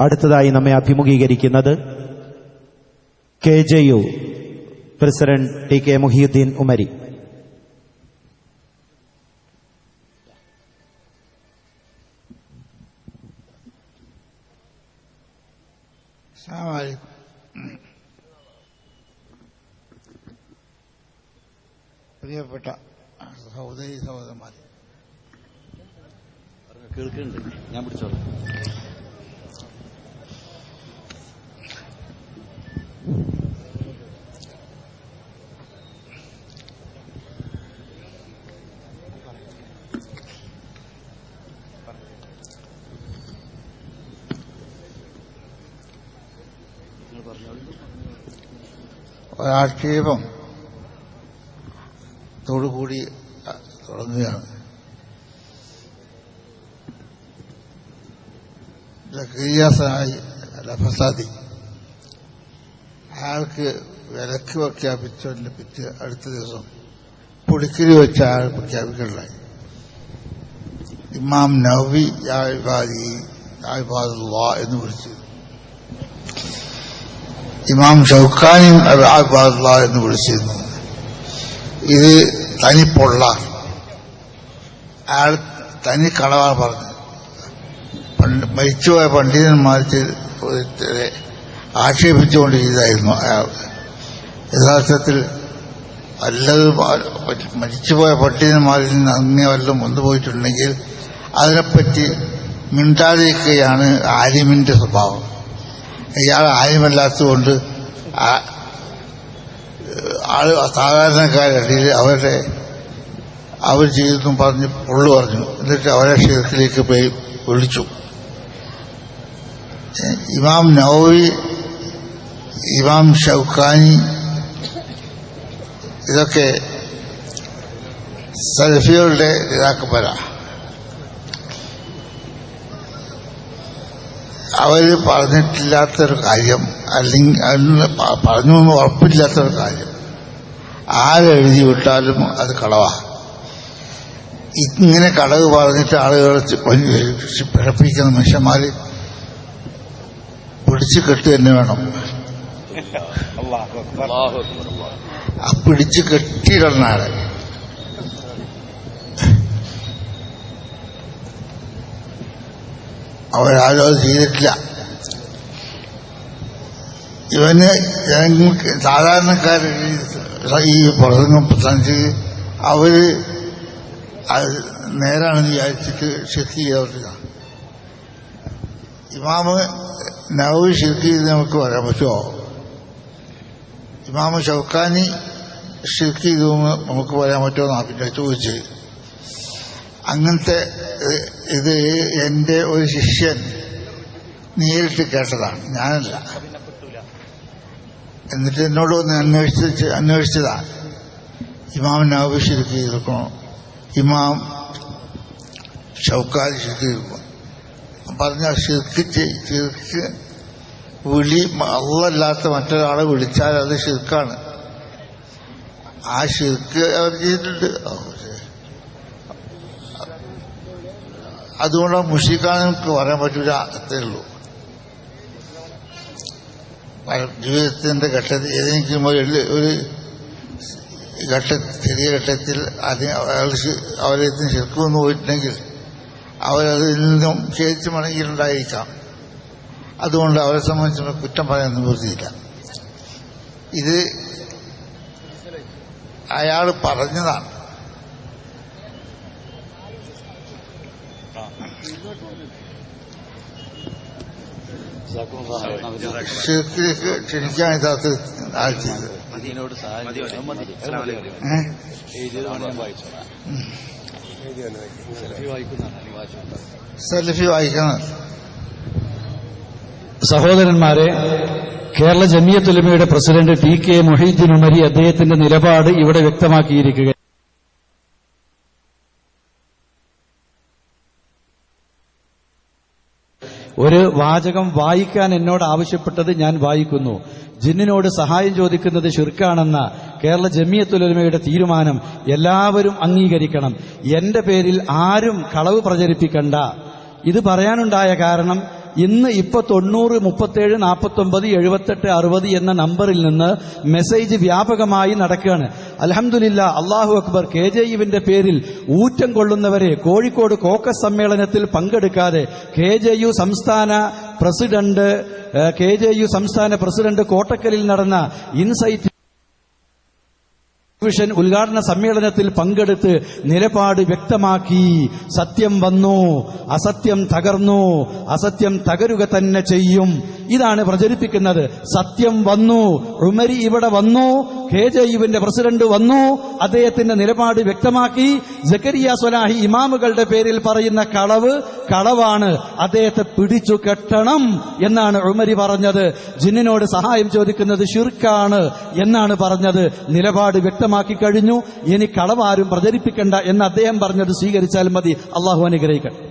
അടുത്തതായി നമ്മെ അഭിമുഖീകരിക്കുന്നത് K J U president T K Muhiyuddin Umari. പ്രിയപ്പെട്ട സഹോദരി സഹോദരന്മാരെ. കേൾക്കുന്നുണ്ട്. ഞാൻ പിടിച്ചോളാം. ഒരാക്ഷേപം തോടുകൂടി തുടങ്ങുകയാണ്. തുടങ്ങുകയാണ് അല്ല ലഫസാദി അയാൾക്ക് വിലക്ക് പ്രഖ്യാപിച്ചതിന്റെ പിറ്റ് അടുത്ത ദിവസം പുളിക്കരി വെച്ച അയാൾ പ്രഖ്യാപിക്കുകയുണ്ടായി. ഇമാം നവി യാഴ്വാദി യാഴ്വാദുള്ള എന്ന് വിളിച്ചു. ഇമാം ഷൌഖാനി അബാദുള്ള എന്ന് വിളിച്ചിരുന്നു. ഇത് തനിപ്പൊള്ള അയാൾ തനി കളവാണ് പറഞ്ഞു മരിച്ചുപോയ പണ്ഡിതന്മാർ ആക്ഷേപിച്ചുകൊണ്ടിരിക്കുന്നതായിരുന്നു അയാൾ. യഥാർത്ഥത്തിൽ വല്ലതും മരിച്ചുപോയ പണ്ഡിതന്മാരിൽ നിന്ന് അങ്ങനെ വല്ലതും വന്നുപോയിട്ടുണ്ടെങ്കിൽ അതിനെപ്പറ്റി മിണ്ടാതിരിക്കുകയാണ് ആലിമിന്റെ സ്വഭാവം. ഇയാൾ ആരുമല്ലാത്തതുകൊണ്ട് ആൾ സാധാരണക്കാരിടയിൽ അവരുടെ അവർ ചെയ്തെന്നും പറഞ്ഞ് പൊള്ളു പറഞ്ഞു. എന്നിട്ട് അവരെ ക്ഷേത്രത്തിലേക്ക് പോയി വിളിച്ചു. ഇമാം നവവി ഇമാം ഷൗഖാനി ഇതൊക്കെ സൽഫികളുടെ നേതാക്കന്മാരാണ് അവർ പറഞ്ഞിട്ടില്ലാത്തൊരു കാര്യം അല്ലെങ്കിൽ അതിന് പറഞ്ഞു എന്ന് ഉറപ്പില്ലാത്തൊരു കാര്യം. ആരെഴുതി വിട്ടാലും അത് കളവാ. ഇങ്ങനെ കളവ് പറഞ്ഞിട്ട് ആളുകളെ പിഴപ്പിക്കുന്ന മനുഷ്യന്മാര് പിടിച്ചു കെട്ട് തന്നെ വേണം. ആ പിടിച്ചു കെട്ടിയിടണം ആളെ. അവരാരും അത് ചെയ്തിട്ടില്ല. ഇവന് ജനങ്ങൾക്ക് സാധാരണക്കാര് ഈ പ്രസംഗം പ്രസംഗിച്ച് അവർ അത് നേരാണെന്ന് വിചാരിച്ചിട്ട് ഷെക്ക് ചെയ്തവർക്ക് ഇമാമ് നവ് ഷെക്ക് ചെയ്ത് നമുക്ക് പറയാൻ പറ്റുമോ? ഇമാമ് ഷൗക്കാനി ഷെക്ക് ചെയ്തു നമുക്ക് പറയാൻ പറ്റുമോ പിന്നെ ചോദിച്ചത്. അങ്ങനത്തെ ഇത് എന്റെ ഒരു ശിഷ്യൻ നേരിട്ട് കേട്ടതാണ്. ഞാനല്ല. എന്നിട്ട് എന്നോട് ഒന്ന് അന്വേഷിച്ച് അന്വേഷിച്ചതാ. ഇമാമിനെ ആവശ്യം ചെയ്തിരിക്കണോ ഇമാം ഷൗക്കാദ് ശരിക്ക് പറഞ്ഞ ശിർക്ക് ശിർക്ക് വിളി അള്ളല്ലാത്ത മറ്റൊരാളെ വിളിച്ചാൽ അത് ശിർക്കാണ്. ആ ശിർക്ക് അവർ ചെയ്തിട്ടുണ്ട്. അതുകൊണ്ട് മുഷിക്കാനൊക്കെ പറയാൻ പറ്റില്ല അത്രേ ഉള്ളൂ. ജീവിതത്തിന്റെ ഘട്ടത്തിൽ ഏതെങ്കിലും ഒരു ഒരു ഘട്ട ചെറിയ ഘട്ടത്തിൽ അതിന് അവരെ അവരെത്തിന് ശരിക്കുമെന്ന് പോയിട്ടുണ്ടെങ്കിൽ അവരതിൽ നിന്നും ക്ഷേത്രം മടങ്ങിയിട്ടുണ്ടായിരിക്കാം. അതുകൊണ്ട് അവരെ സംബന്ധിച്ച് കുറ്റം പറയാൻ നിവൃത്തിയില്ല. ഇത് അയാൾ പറഞ്ഞതാണ് ക്ഷേത്രത്തിലേക്ക് ക്ഷണിക്കാൻ ഇതാത്ത ആൾ ചെയ്തത് ഇതിനോട് സഹായം ചെയ്യാൻ മതി. അത് മതി. ഏഹ് എഴുതിയത് വേണം ഞാൻ വായിച്ചോളാം ഈ വായിക്കുന്നതാണ് നീ വായിച്ചോ സെൽഫി വായിക്കണം സഹോദരന്മാരെ Kerala ജമിയത്തുലമയുടെ president T K Mohiyuddin Umari അദ്ദേഹത്തിന്റെ നിലപാട് ഇവിടെ വ്യക്തമാക്കിയിരിക്കുക ഒരു വാചകം വായിക്കാൻ എന്നോട് ആവശ്യപ്പെട്ടത് ഞാൻ വായിക്കുന്നു. ജിന്നിനോട് സഹായം ചോദിക്കുന്നത് ശുർക്കാണെന്ന കേരള ജമിയത്തുലമയുടെ തീരുമാനം എല്ലാവരും അംഗീകരിക്കണം. എന്റെ പേരിൽ ആരും കളവ് പ്രചരിപ്പിക്കണ്ട. ഇത് പറയാനുണ്ടായ കാരണം ഇന്ന് ഇപ്പൊ തൊണ്ണൂറ് മുപ്പത്തേഴ് നാൽപ്പത്തൊമ്പത് എഴുപത്തെട്ട് അറുപത് എന്ന നമ്പറിൽ നിന്ന് മെസ്സേജ് വ്യാപകമായി നടക്കുകയാണ്. അലഹമില്ല അള്ളാഹു അക്ബർ കെ ജെ യുവിന്റെ പേരിൽ ഊറ്റം കൊള്ളുന്നവരെ കോഴിക്കോട് കോക്കസ് സമ്മേളനത്തിൽ പങ്കെടുക്കാതെ കെ ജെ യു സംസ്ഥാന പ്രസിഡന്റ് കെ ജെ യു സംസ്ഥാന പ്രസിഡന്റ് കോട്ടക്കലിൽ നടന്ന ഇൻസൈറ്റ് വിഷൻ ഉദ്ഘാടന സമ്മേളനത്തിൽ പങ്കെടുത്ത് നിലപാട് വ്യക്തമാക്കി. സത്യം വന്നു അസത്യം തകർന്നു അസത്യം തകരുക തന്നെ ചെയ്യും. ഇതാണ് പ്രചരിപ്പിക്കുന്നത്. സത്യം വന്നു ഉമരി ഇവിടെ വന്നു കെ ജെ യുവിന്റെ പ്രസിഡന്റ് വന്നു അദ്ദേഹത്തിന്റെ നിലപാട് വ്യക്തമാക്കി. ജക്കരിയ സ്വലാഹി ഇമാമുകളുടെ പേരിൽ പറയുന്ന കളവ് കളവാണ്. അദ്ദേഹത്തെ പിടിച്ചു കെട്ടണം എന്നാണ് ഉമരി പറഞ്ഞത്. ജിന്നിനോട് സഹായം ചോദിക്കുന്നത് ഷിർക്കാണ് എന്നാണ് പറഞ്ഞത്. നിലപാട് വ്യക്തമാക്കി കഴിഞ്ഞു. ഇനി കളവാരും പ്രചരിപ്പിക്കണ്ട എന്ന് അദ്ദേഹം പറഞ്ഞത് സ്വീകരിച്ചാൽ മതി. അള്ളാഹു അനുഗ്രഹിക്കട്ടെ.